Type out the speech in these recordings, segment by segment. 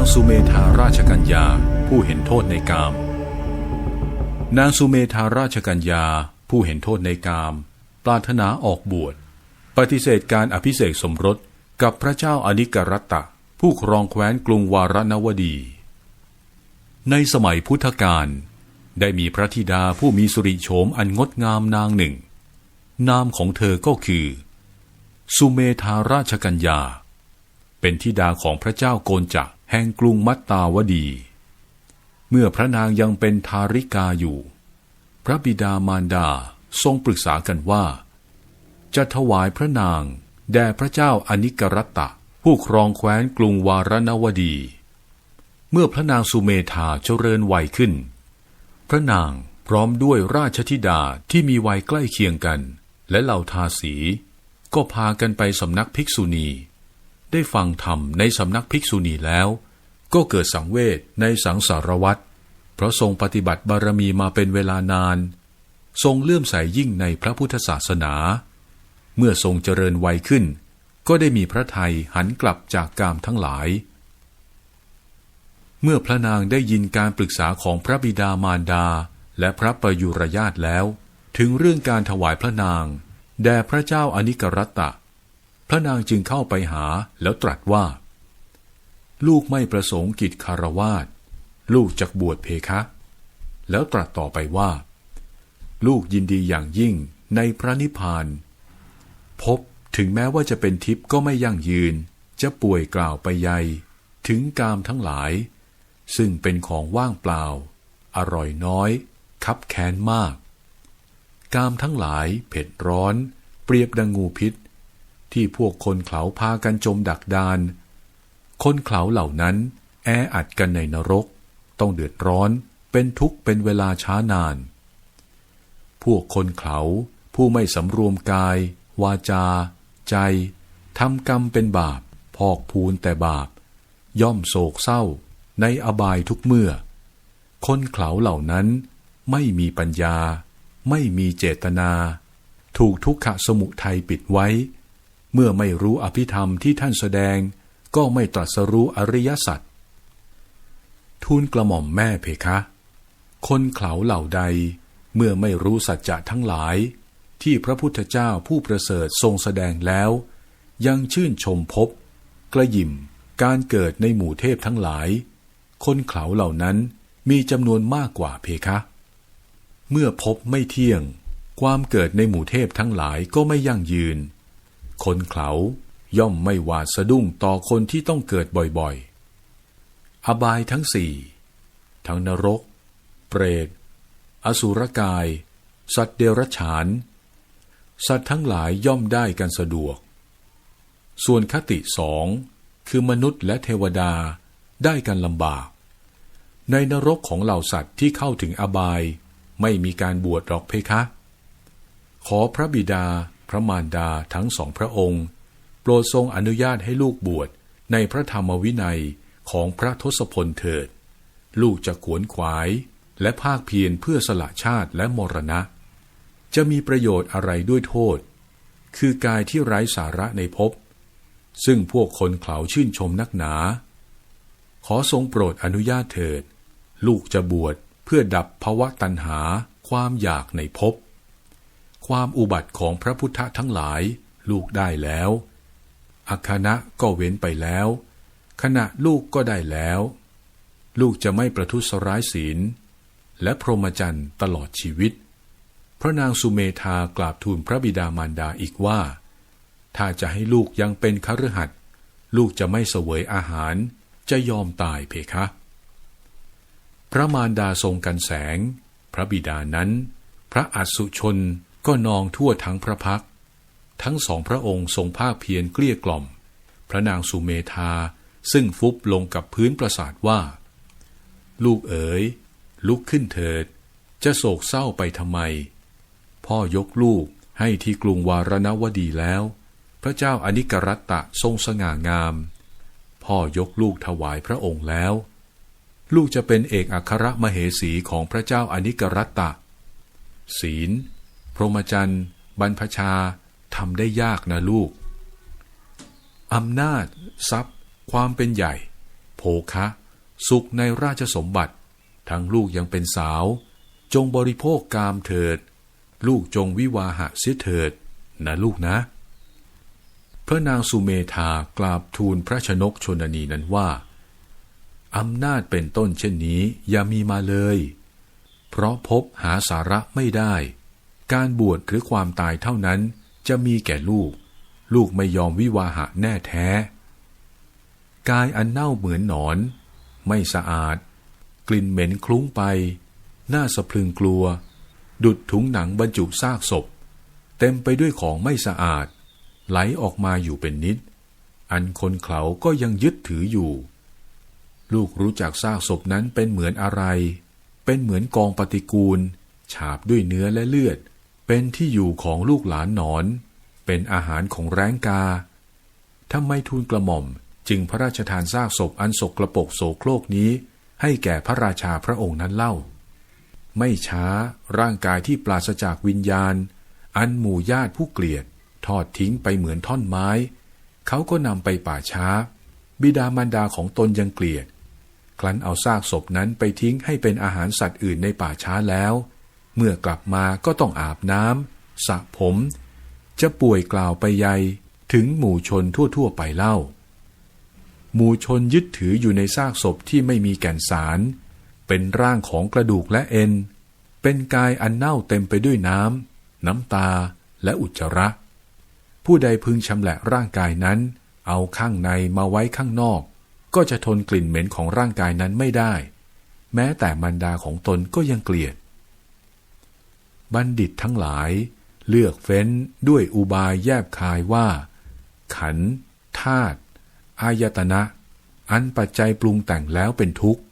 างสุเมธาราชกัญญาผู้เห็นโทษในกาม นางสุเมธาราชกัญญาผู้เห็นโทษในกาม ปรารถนาออกบวช ปฏิเสธการอภิเษกสมรสกับพระเจ้าอนิกรัตตะ ผู้ครองแคว้นกรุงวารณวดี ในสมัยพุทธกาลได้มีพระธิดาผู้มีสุริโฉมอันงดงามนางหนึ่ง นามของเธอก็คือ สุเมธาราชกัญญา เป็นธิดาของพระเจ้าโกนจักร แห่งกรุงมัตตาวดี เมื่อพระนางยังเป็นทาริกาอยู่ พระบิดามารดาทรงปรึกษากันว่า จะถวายพระนางแด่พระเจ้าอนิกรัตตะ ผู้ครองแคว้นกรุงวารณวดี เมื่อพระนางสุเมธาเจริญวัยขึ้น พระนางพร้อมด้วยราชธิดาที่มีวัยใกล้เคียงกัน และเหล่าทาสี ก็พากันไปสำนักภิกษุณี ได้ฟังธรรมในสำนักภิกษุณีแล้ว ก็เกิดสังเวชในสังสารวัตรเพราะทรงปฏิบัติบารมีมาเป็นเวลานาน ทรงเลื่อมใสยยิ่งในพระพุทธศาสนา เมื่อทรงเจริญวัยขึ้น ก็ได้มีพระไทยหันกลับจากกามทั้งหลาย เมื่อพระนางได้ยินการปรึกษาของพระบิดามารดาและพระประยุรญาตแล้ว ถึงเรื่องการถวายพระนาง แด่พระเจ้าอนิกรัตตะ พระนางจึงเข้าไปหาแล้วตรัสว่า ลูกไม่ประสงค์กิจคารวาสลูกจักบวชเพคะ แล้วตรัสต่อไปว่า ลูกยินดีอย่างยิ่งในพระนิพพาน พบถึงแม้ว่าจะเป็นทิพย์ก็ไม่ยั่งยืน จะป่วยกล่าวไปใย ถึงกามทั้งหลาย ซึ่งเป็นของว่างเปล่า อร่อยน้อย คับแค้นมาก กามทั้งหลาย เผ็ดร้อน เปรียบดังงูพิษ ที่พวกคนเขาพากันจมดักดาน คนเขาเหล่านั้น แออัดกันในนรก ต้องเดือดร้อนเป็นทุกข์เป็นเวลาช้านาน พวกคนเขาผู้ไม่สำรวมกาย วาจา ใจทำกรรมเป็นบาป พอกพูนแต่บาป ย่อมโศกเศร้า ในอบายทุกเมื่อ คนเขาเหล่านั้นไม่มีปัญญา ไม่มีเจตนา ถูกทุกขสมุทัยปิดไว้ เมื่อไม่รู้อภิธรรมที่ท่านแสดง ก็ไม่ตรัสรู้อริยสัจทูลกระหม่อมแม่เพคะ คนเขาเหล่าใด เมื่อไม่รู้สัจจะทั้งหลาย ที่พระพุทธเจ้าผู้ประเสริฐทรงแสดงแล้ว ยังชื่นชมพบ กระยิมการเกิดในหมู่เทพทั้งหลาย คนเขาเหล่านั้นมีจำนวนมากกว่าเพคะ เมื่อพบไม่เที่ยง ความเกิดในหมู่เทพทั้งหลายก็ไม่ยั่งยืน คนเขาย่อมไม่หวาดสะดุ้งต่อคนที่ต้องเกิดบ่อยๆ อบายทั้งสี่ ทั้งนรก เปรต อสุรกาย สัตว์เดรัจฉาน สัตว์ทั้งหลายย่อมได้กันสะดวก ส่วนคติสองคือมนุษย์และเทวดาได้กันลำบาก ในนรกของเหล่าสัตว์ที่เข้าถึงอบาย ไม่มีการบวชหรอกเพคะ ขอพระบิดา พระมารดาทั้งสองพระองค์ โปรดทรงอนุญาตให้ลูกบวชในพระธรรมวินัยของพระทศพลเถิด ลูกจะขวนขวายและภาคเพียรเพื่อสละชาติและมรณะ จะมีประโยชน์อะไรด้วยโทษ คือกายที่ไร้สาระในภพซึ่งพวกคนเขาชื่นชมนักหนา ขอทรงโปรดอนุญาตเถิด ลูกจะบวชเพื่อดับภวะตัณหาความอยากในภพ ความอุบัติของพระพุทธทั้งหลาย ลูกได้แล้วอาคณะก็เว้นไปแล้ว ขณะลูกก็ได้แล้ว ลูกจะไม่ประทุษร้ายศีล และพรหมจรรย์ตลอดชีวิต พระนางสุเมธากราบทูลพระบิดามารดาอีกว่า ถ้าจะให้ลูกยังเป็นคฤหัสถ์ลูกจะไม่เสวยอาหารจะยอมตายเพคะ พระมารดาทรงกันแสง พระบิดานั้น พระอัสุชน ก็นองทั่วทั้งพระพัก ทั้งสองพระองค์ทรงภาคเพียรเกลี้ยกล่อม พระนางสุเมธาซึ่งฟุบลงกับพื้นปราสาทว่า ลูกเอ๋ย ลุกขึ้นเถิด จะโศกเศร้าไปทำไม พ่อยกลูกให้ที่กรุงวารณวดีแล้ว พระเจ้าอนิกรัตตะทรงสง่างาม พ่อยกลูกถวายพระองค์แล้ว ลูกจะเป็นเอกอัครมเหสีของพระเจ้าอนิกรัตตะ ศีล รหมจรรย์ บรรพชาทำได้ยากนะลูกอำนาจ ทรัพย์ ความเป็นใหญ่ โภคะ สุขในราชสมบัติ ทั้งลูกยังเป็นสาว จงบริโภคกามเถิด ลูกจงวิวาหะเสียเถิด นะลูกนะ พระนางสุเมธากราบทูลพระชนกชนนีนั้นว่าอำนาจเป็นต้นเช่นนี้อย่ามีมาเลย เพราะพบหาสาระไม่ได้ การบวชหรือความตายเท่านั้นจะมีแก่ลูก ลูกไม่ยอมวิวาหะแน่แท้ กายอันเน่าเหมือนหนอน ไม่สะอาด กลิ่นเหม็นคลุ้งไปหน่าสะพรึงกลัว ดุดถุงหนังบรรจุซากศพ เต็มไปด้วยของไม่สะอาด ไหลออกมาอยู่เป็นนิด อันคนเขาก็ยังยึดถืออยู่ ลูกรู้จักซากศพนั้นเป็นเหมือนอะไร เป็นเหมือนกองปฏิกูล ฉาบด้วยเนื้อและเลือด เป็นที่อยู่ของลูกหลานหนอน เป็นอาหารของแร้งกาทำไมทูลกระหม่อมจึงพระราชทานซากศพอันสกระปกโสโครกนี้ ให้แก่พระราชาพระองค์นั้นเล่า ไม่ช้าร่างกายที่ปราศจากวิญญาณ อันหมู่ญาติผู้เกลียด ทอดทิ้งไปเหมือนท่อนไม้ เขาก็นำไปป่าช้า บิดามารดาของตนยังเกลียด ครั้นเอาซากศพนั้นไปทิ้งให้เป็นอาหารสัตว์อื่นในป่าช้าแล้ว เมื่อกลับมาก็ต้องอาบน้ำสระผม จะป่วยกล่าวไปใยถึงหมู่ชนทั่ว ๆ ไปเล่า หมู่ชนยึดถืออยู่ในซากศพที่ไม่มีแก่นสาร เป็นร่างของกระดูกและเอ็น เป็นกายอันเน่าเต็มไปด้วยน้ำ น้ำตาและอุจจาระ ผู้ใดพึงชำแหละร่างกายนั้น เอาข้างในมาไว้ข้างนอก ก็จะทนกลิ่นเหม็นของร่างกายนั้นไม่ได้ แม้แต่มารดาของตนก็ยังเกลียด บัณฑิตทั้งหลาย เลือกเฟ้นด้วยอุบายแยบคายว่า ขันธาตุอายตนะ อันปัจจัยปรุงแต่งแล้วเป็นทุกข์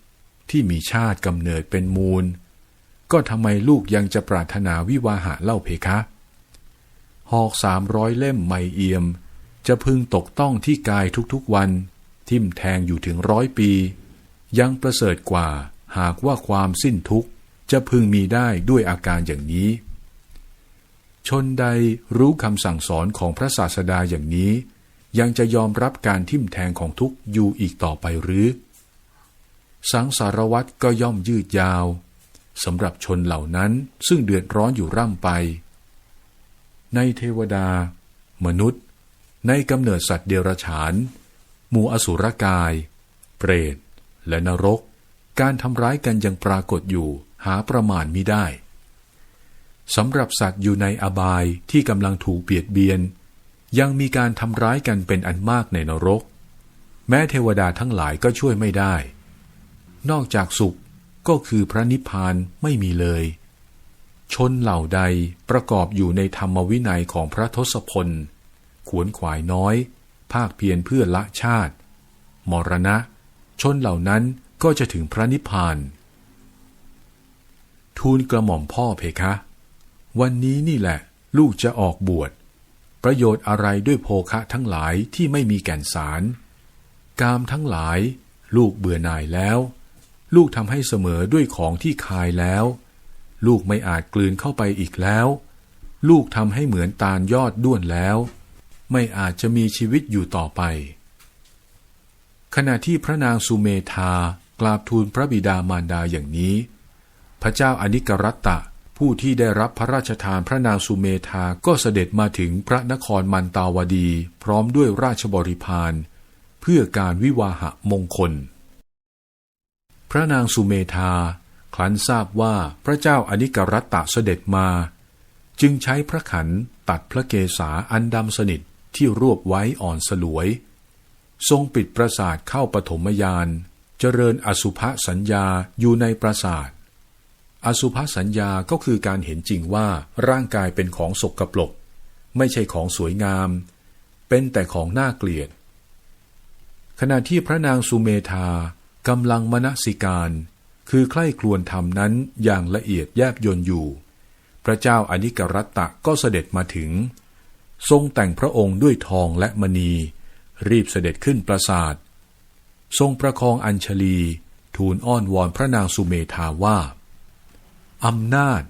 ที่มีชาติกำเนิดเป็นมูล ก็ทำไมลูกยังจะปรารถนาวิวาหะเล่าเพคะ หอกสามร้อยเล่มไม่เอี่ยม จะพึงตกต้องที่กายทุกๆวัน ทิ่มแทงอยู่ถึงร้อยปี ยังประเสริฐกว่าหากว่าความสิ้นทุกข์ จะพึงมีได้ด้วยอาการอย่างนี้ ชนใดรู้คำสั่งสอนของพระศาสดาอย่างนี้ ยังจะยอมรับการทิ่มแทงของทุกข์อยู่อีกต่อไปหรือ สังสารวัตรก็ย่อมยืดยาวสำหรับชนเหล่านั้นซึ่งเดือดร้อนอยู่ร่ำไป ในเทวดา มนุษย์ ในกำเนิดสัตว์เดรัจฉาน หมู่อสุรกาย เปรต และนรก การทำร้ายกันยังปรากฏอยู่ หาประมาณมิได้สำหรับสัตว์อยู่ในอบายที่กำลังถูกเบียดเบียน ยังมีการทำร้ายกันเป็นอันมากในนรก แม้เทวดาทั้งหลายก็ช่วยไม่ได้ นอกจากสุขก็คือพระนิพพานไม่มีเลย ชนเหล่าใดประกอบอยู่ในธรรมวินัยของพระทศพล ขวนขวายน้อย ภาคเพียรเพื่อละชาติ มรณะ ชนเหล่านั้นก็จะถึงพระนิพพาน ทูลกระหม่อมพ่อเพคะ วันนี้นี่แหละ ลูกจะออกบวช ประโยชน์อะไรด้วยโภคะทั้งหลายที่ไม่มีแก่นสาร กามทั้งหลาย ลูกเบื่อหน่ายแล้ว ลูกทำให้เสมอด้วยของที่คายแล้ว ลูกไม่อาจกลืนเข้าไปอีกแล้ว ลูกทำให้เหมือนตาลยอดด้วนแล้ว ไม่อาจจะมีชีวิตอยู่ต่อไป ขณะที่พระนางสุเมธากราบทูลพระบิดามารดาอย่างนี้ พระเจ้าอนิกรัตตะ ผู้ที่ได้รับพระราชทานพระนางสุเมธาก็เสด็จมาถึงพระนครมันตาวดี พร้อมด้วยราชบริพารเพื่อการวิวาหะมงคล พระนางสุเมธาครั้นทราบว่าพระเจ้าอนิกรัตตะเสด็จมา จึงใช้พระขันตัดพระเกศาอันดำสนิทที่รวบไว้อ่อนสลวย ทรงปิดปราสาทเข้าปฐมยาน เจริญอสุภสัญญาอยู่ในปราสาท อสุภสัญญาก็คือการเห็นจริงว่าร่างกายเป็นของสกปรกไม่ใช่ของสวยงาม เป็นแต่ของน่าเกลียด ขณะที่พระนางสุเมธากำลังมนสิการ คือใคร่ครวญธรรมนั้นอย่างละเอียดแยบยนอยู่ พระเจ้าอนิกรัตตะก็เสด็จมาถึง ทรงแต่งพระองค์ด้วยทองและมณี รีบเสด็จขึ้นปราสาท ทรงประคองอัญชลี ทูลอ้อนวอนพระนางสุเมธาว่า อำนาจ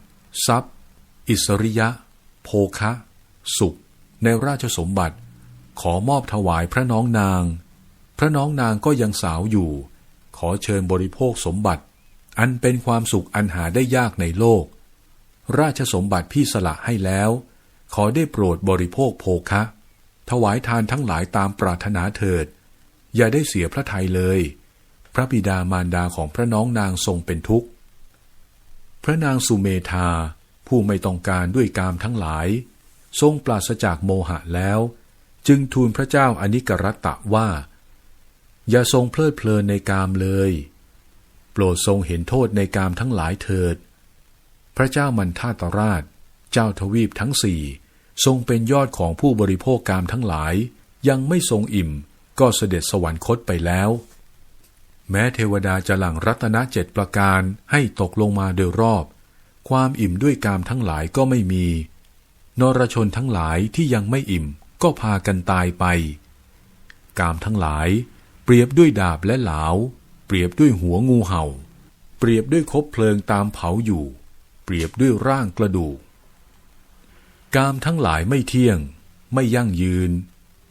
ทรัพย์ อิสริยะ โภคะ สุข ในราชสมบัติ ขอมอบถวายพระน้องนาง พระน้องนางก็ยังสาวอยู่ ขอเชิญบริโภคสมบัติ อันเป็นความสุขอันหาได้ยากในโลก ราชสมบัติพี่สละให้แล้ว ขอได้โปรดบริโภคโภคะ ถวายทานทั้งหลายตามปรารถนาเถิด อย่าได้เสียพระทัยเลย พระบิดามารดาของพระน้องนางทรงเป็นทุกข์ พระนางสุเมธาผู้ไม่ต้องการด้วยกามทั้งหลาย ทรงปราศจากโมหะแล้ว จึงทูลพระเจ้าอนิกรัตตะว่า อย่าทรงเพลิดเพลินในกามเลย โปรดทรงเห็นโทษในกามทั้งหลายเถิด พระเจ้ามันทาตราช เจ้าทวีปทั้งสี่ทรงเป็นยอดของผู้บริโภคกามทั้งหลาย ยังไม่ทรงอิ่มก็เสด็จสวรรคตไปแล้ว แม้เทวดาจะหลั่งรัตนเจ็ดประการให้ตกลงมาโดยรอบ ความอิ่มด้วยกามทั้งหลายก็ไม่มี นรชนทั้งหลายที่ยังไม่อิ่มก็พากันตายไป กามทั้งหลาย เปรียบด้วยดาบและเหลาเปรียบด้วยหัวงูเห่า เปรียบด้วยคบเพลิงตามเผาอยู่ เปรียบด้วยร่างกระดูก กามทั้งหลายไม่เที่ยง ไม่ยั่งยืน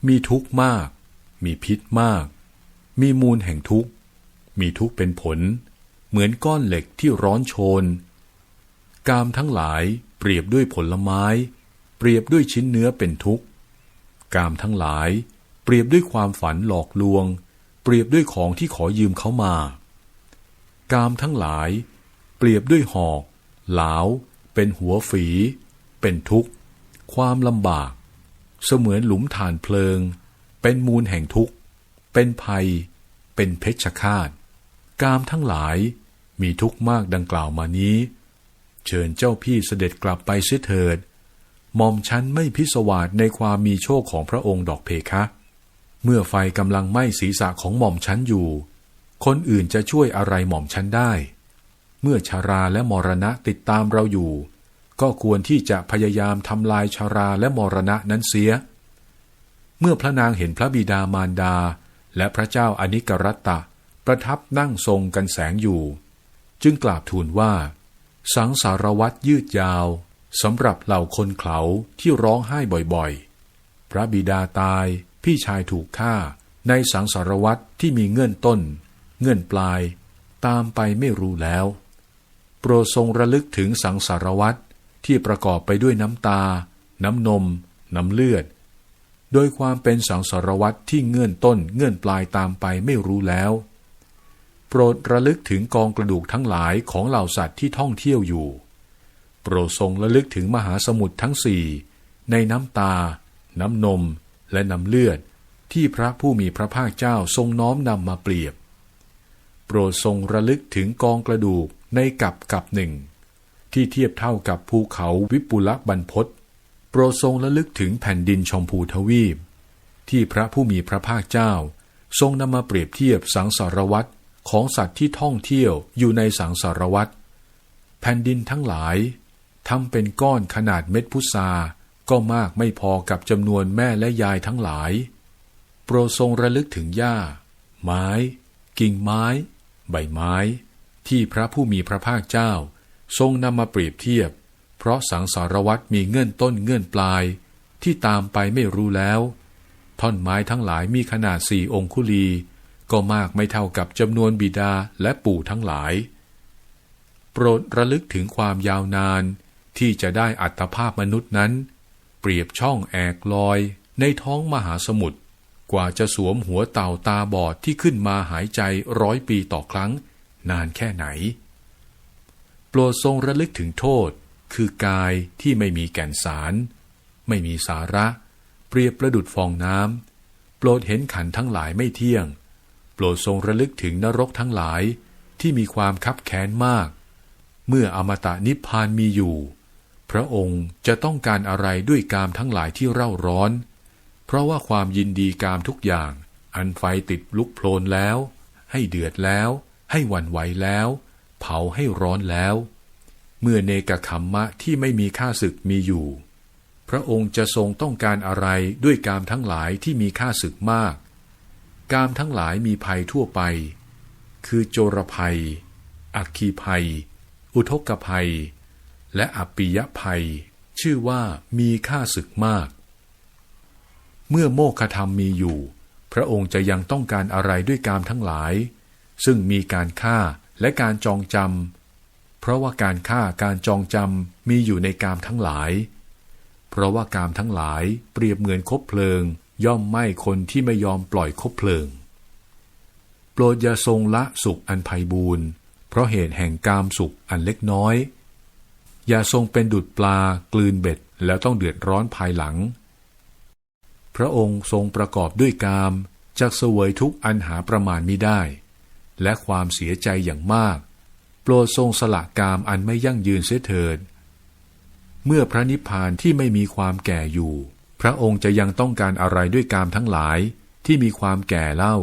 มีทุกข์มาก มีพิษมาก มีมูลแห่งทุกข์ มีทุกข์เป็นผล เหมือนก้อนเหล็กที่ร้อนโชน กามทั้งหลายเปรียบด้วยผลไม้ เปรียบด้วยชิ้นเนื้อเป็นทุกข์ กามทั้งหลายเปรียบด้วยความฝันหลอกลวง เปรียบด้วยของที่ขอยืมเขามา กามทั้งหลาย เปรียบด้วยหอก หลาว เป็นหัวฝี เป็นทุกข์ ความลำบาก เสมือนหลุมฐานเพลิง เป็นมูลแห่งทุกข์ เป็นภัย เป็นเพชฌฆาต กามทั้งหลายมีทุกข์มากดังกล่าวมานี้ เชิญเจ้าพี่เสด็จกลับไปเสียเถิดหม่อมฉันไม่พิศวาสในความมีโชคของพระองค์ดอกเพคะ เมื่อไฟกำลังไหม้ศีรษะของหม่อมฉันอยู่ คนอื่นจะช่วยอะไรหม่อมฉันได้ เมื่อชาราและมรณะติดตามเราอยู่ ก็ควรที่จะพยายามทำลายชาราและมรณะนั้นเสีย เมื่อพระนางเห็นพระบิดามารดาและพระเจ้าอนิกรัตตะ ประทับนั่งทรงกันแสงอยู่ จึงกราบทูลว่า สังสารวัตรยืดยาวสำหรับเหล่าคนเขาที่ร้องไห้บ่อยๆ พระบิดาตายพี่ชายถูกฆ่าในสังสารวัตรที่มีเงื่อนต้น เงื่อนปลาย ตามไปไม่รู้แล้ว โปรดทรงระลึกถึงสังสารวัตรที่ประกอบไปด้วยน้ำตา น้ำนม น้ำเลือด โดยความเป็นสังสารวัตรที่เงื่อนต้นเงื่อนปลายตามไปไม่รู้แล้ว โปรดระลึกถึงกองกระดูกทั้งหลายของเหล่าสัตว์ที่ท่องเที่ยวอยู่ โปรดทรงระลึกถึงมหาสมุทรทั้งสี่ในน้ำตา น้ำนม และน้ำเลือด ที่พระผู้มีพระภาคเจ้าทรงน้อมนำมาเปรียบ โปรดทรงระลึกถึงกองกระดูกในกับกับหนึ่ง ที่เทียบเท่ากับภูเขาวิปุลบรรพตโปรดทรงระลึกถึงแผ่นดินชมพูทวีป ที่พระผู้มีพระภาคเจ้า ทรงนำมาเปรียบเทียบสังสารวัตร ของสัตว์ที่ท่องเที่ยวอยู่ในสังสารวัตรแผ่นดินทั้งหลายทำเป็นก้อนขนาดเม็ดพุทราก็มากไม่พอกับจำนวนแม่และยายทั้งหลาย โปรทรงระลึกถึงหญ้า ไม้ กิ่งไม้ ใบไม้ ที่พระผู้มีพระภาคเจ้า ทรงนำมาเปรียบเทียบ เพราะสังสารวัตรมีเงื่อนต้นเงื่อนปลาย ที่ตามไปไม่รู้แล้ว ท่อนไม้ทั้งหลายมีขนาดสี่องคุลี ก็มากไม่เท่ากับจำนวนบิดาและปู่ทั้งหลาย โปรดระลึกถึงความยาวนานที่จะได้อัตภาพมนุษย์นั้น เปรียบช่องแอกลอยในท้องมหาสมุทรกว่าจะสวมหัวเต่าตาบอดที่ขึ้นมาหายใจร้อยปีต่อครั้ง นานแค่ไหน โปรดทรงระลึกถึงโทษ คือกายที่ไม่มีแก่นสาร ไม่มีสาระ เปรียบประดุดฟองน้ำโปรดเห็นขันทั้งหลายไม่เที่ยง โปรดทรงระลึกถึงนรกทั้งหลายที่มีความคับแค้นมาก เมื่ออมตะนิพพานมีอยู่ พระองค์จะต้องการอะไรด้วยกามทั้งหลายที่เร่าร้อน เพราะว่าความยินดีกามทุกอย่าง อันไฟติดลุกโพลนแล้ว ให้เดือดแล้ว ให้วันไหวแล้ว เผาให้ร้อนแล้ว เมื่อเนกขัมมะที่ไม่มีค่าศึกมีอยู่ พระองค์จะทรงต้องการอะไรด้วยกามทั้งหลายที่มีค่าศึกมาก กามทั้งหลายมีภัยทั่วไป คือโจรภัย อัคคีภัย อุทกภัย และอัปิยภัย ชื่อว่ามีค่าศึกมาก เมื่อโมฆะธรรมมีอยู่ พระองค์จะยังต้องการอะไรด้วยกามทั้งหลาย ซึ่งมีการฆ่าและการจองจำ เพราะว่าการฆ่าการจองจำมีอยู่ในกามทั้งหลาย เพราะว่ากามทั้งหลายเปรียบเหมือนคบเพลิง ย่อมไหม้คนที่ไม่ยอมปล่อยคบเพลิง โปรดอย่าทรงละสุขอันไพบูรณ์เพราะเหตุแห่งกามสุขอันเล็กน้อย อย่าทรงเป็นดุดปลากลืนเบ็ดแล้วต้องเดือดร้อนภายหลัง พระองค์ทรงประกอบด้วยกามจากเสวยทุกอันหาประมาณมิได้ และความเสียใจอย่างมาก โปรดทรงสละกามอันไม่ยั่งยืนเสียเถิด เมื่อพระนิพพานที่ไม่มีความแก่อยู่ พระองค์จะยังต้องการอะไรด้วยกามทั้งหลายที่มีความแก่เล่า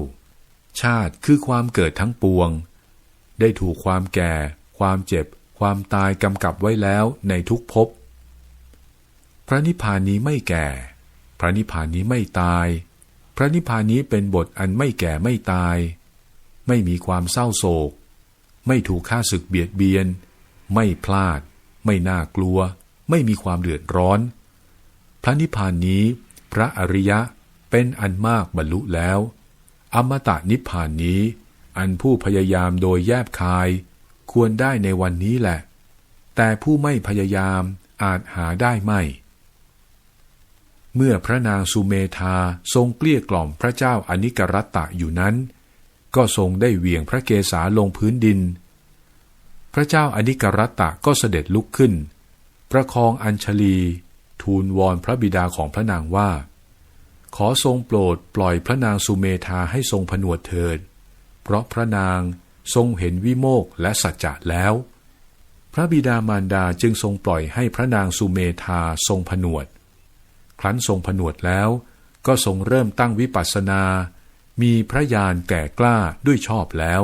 ชาติคือความเกิดทั้งปวง ได้ถูกความแก่ ความเจ็บ ความตายกำกับไว้แล้วในทุกภพ พระนิพพานนี้ไม่แก่ พระนิพพานนี้ไม่ตาย พระนิพพานนี้เป็นบทอันไม่แก่ไม่ตาย ไม่มีความเศร้าโศก ไม่ถูกฆ่าศึกเบียดเบียน ไม่พลาด ไม่น่ากลัว ไม่มีความเดือดร้อน พระนิพพานนี้ พระอริยะเป็นอันมากบรรลุแล้ว อมตะนิพพานนี้ อันผู้พยายามโดยแยบคาย ควรได้ในวันนี้แหละ แต่ผู้ไม่พยายามอาจหาได้ไม่ เมื่อพระนางสุเมธาทรงเกลี้ยกล่อมพระเจ้าอนิกรัตตะอยู่นั้น ก็ทรงได้เหวี่ยงพระเกศาลงพื้นดิน พระเจ้าอนิกรัตตะก็เสด็จลุกขึ้น ประคองอัญชลี ทูลวอนพระบิดาของพระนางว่า ขอทรงโปรดปล่อยพระนางสุเมธาให้ทรงผนวดเถิด เพราะพระนางทรงเห็นวิโมกข์และสัจจะแล้ว พระบิดามารดาจึงทรงปล่อยให้พระนางสุเมธาทรงผนวด ครั้นทรงผนวดแล้วก็ทรงเริ่มตั้งวิปัสสนา มีพระญาณแก่กล้าด้วยชอบแล้ว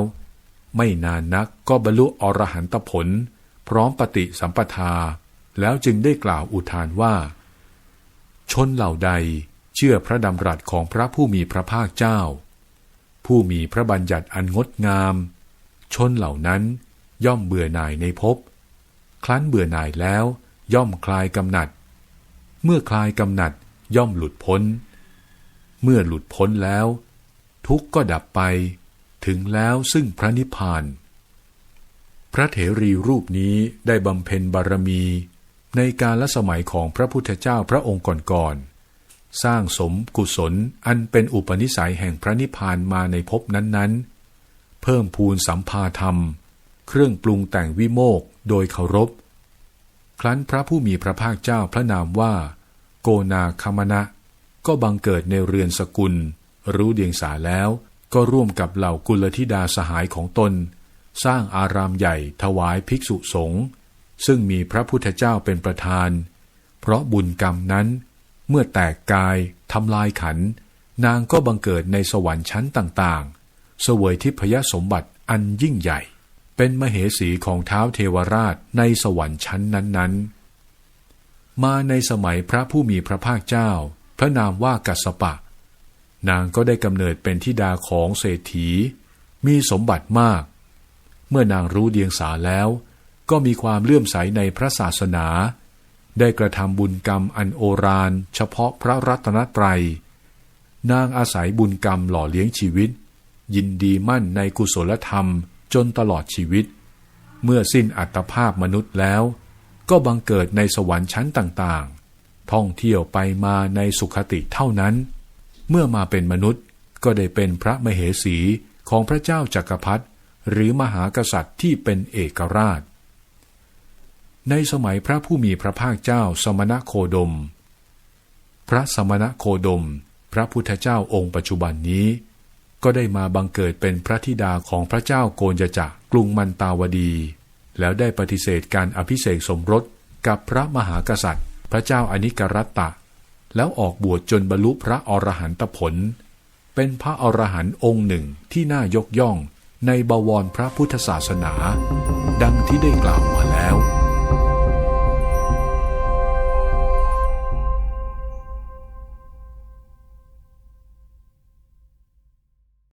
ไม่นานนักก็บรรลุอรหันตผล พร้อมปฏิสัมปทา แล้วจึงได้กล่าวอุทานว่า ชนเหล่าใดเชื่อพระดำรัสของพระผู้มีพระภาคเจ้า ผู้มีพระบัญญัติอันงดงาม ชนเหล่านั้นย่อมเบื่อหน่ายในภพครั้นเบื่อหน่ายแล้วย่อมคลายกำหนัด เมื่อคลายกำหนัดย่อมหลุดพ้น เมื่อหลุดพ้นแล้ว ทุกข์ก็ดับไปถึงแล้วซึ่งพระนิพพาน พระเถรีรูปนี้ได้บำเพ็ญบารมี ในการละสมัยของพระพุทธเจ้าพระองค์ก่อนๆสร้างสมกุศลอันเป็นอุปนิสัยแห่งพระนิพพานมาในภพนั้นๆ เพิ่มพูนสัมภาธรรม เครื่องปรุงแต่งวิโมกโดยเคารพ ครั้นพระผู้มีพระภาคเจ้าพระนามว่า โกนาคามณะ ก็บังเกิดในเรือนสกุล รู้เดียงสาแล้วก็ร่วมกับเหล่ากุลธิดาสหายของตน สร้างอารามใหญ่ถวายภิกษุสงฆ์ ซึ่งมีพระพุทธเจ้าเป็นประธาน เพราะบุญกรรมนั้น เมื่อแตกกายทำลายขัน นางก็บังเกิดในสวรรค์ชั้นต่างๆ เสวยทิพยสมบัติอันยิ่งใหญ่ เป็นมเหสีของเท้าเทวราชในสวรรค์ชั้นนั้นๆ มาในสมัยพระผู้มีพระภาคเจ้า พระนามว่ากัสปะ นางก็ได้กำเนิดเป็นธิดาของเศรษฐี มีสมบัติมาก เมื่อนางรู้เดียงสาแล้ว ก็มีความเลื่อมใสในพระศาสนา ได้กระทำบุญกรรมอันโอรานเฉพาะพระรัตนตรัย นางอาศัยบุญกรรมหล่อเลี้ยงชีวิต ยินดีมั่นในกุศลธรรมจนตลอดชีวิต เมื่อสิ้นอัตภาพมนุษย์แล้ว ก็บังเกิดในสวรรค์ชั้นต่างๆ ท่องเที่ยวไปมาในสุขติเท่านั้น เมื่อมาเป็นมนุษย์ก็ได้เป็นพระมเหสีของพระเจ้าจักรพรรดิหรือมหากษัตริย์ที่เป็นเอกราช ในสมัยพระผู้มีพระภาคเจ้าสมณโคดม พระสมณโคดม พระพุทธเจ้าองค์ปัจจุบันนี้ ก็ได้มาบังเกิดเป็นพระธิดาของพระเจ้าโกนจจะกรุงมันตาวดี แล้วได้ปฏิเสธการอภิเษกสมรสกับพระมหากษัตริย์ พระเจ้าอนิกรัตตะ แล้วออกบวชจนบรรลุพระอรหันตผล เป็นพระอรหันต์องค์หนึ่งที่น่ายกย่องในบวรพระพุทธศาสนา ดังที่ได้กล่าวมาแล้ว